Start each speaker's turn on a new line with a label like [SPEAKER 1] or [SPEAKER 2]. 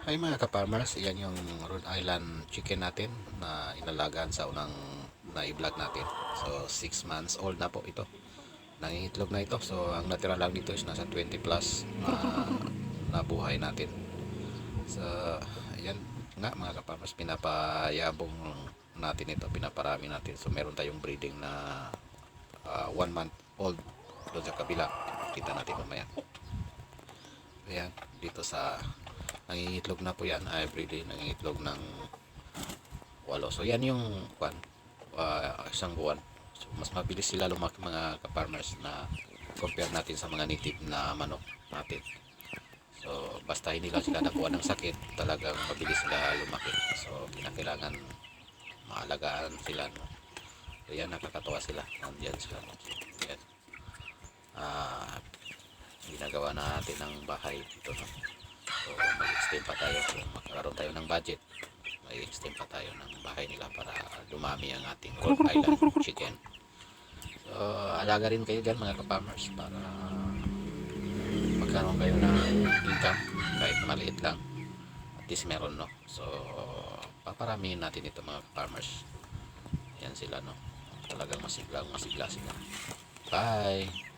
[SPEAKER 1] Hi mga ka-farmers, yan yung Rhode Island chicken natin na inalagaan sa unang na-vlog natin. So 6 months old na po ito. Nangingitlog na ito. So ang natira lang dito is nasa 20 plus na nabuhay natin. So yan nga mga ka-farmers, pinapayabong natin ito, pinaparami natin. So meron tayong breeding na 1 month old doon sa kabila. Kita natin mamaya. Ayan, dito sa nangingitlog na po yan everyday nangingitlog ng walo so yan yung kwan ah, isang buwan so, mas mabilis sila lumaki mga ka-farmers na compare natin sa mga native na manok natin so basta hindi lang sila nakuha ng sakit talagang mabilis sila lumaki so kinakailangan maalagaan sila no? so yan nakakatawa sila nandiyan sila no? yan. Ah, ginagawa natin ng bahay dito no? So, mag-extend pa tayo kung magkaroon tayo ng budget. Mag-extend pa tayo ng bahay nila para dumami ang ating Rhode Island chicken. So, alaga rin kayo dyan mga ka-farmers para magkaroon kayo ng income kahit maliit lang. At least meron, no? So, paparamihin natin ito mga ka-farmers. Yan sila, no? Talagang masiglang masigla sila. Bye!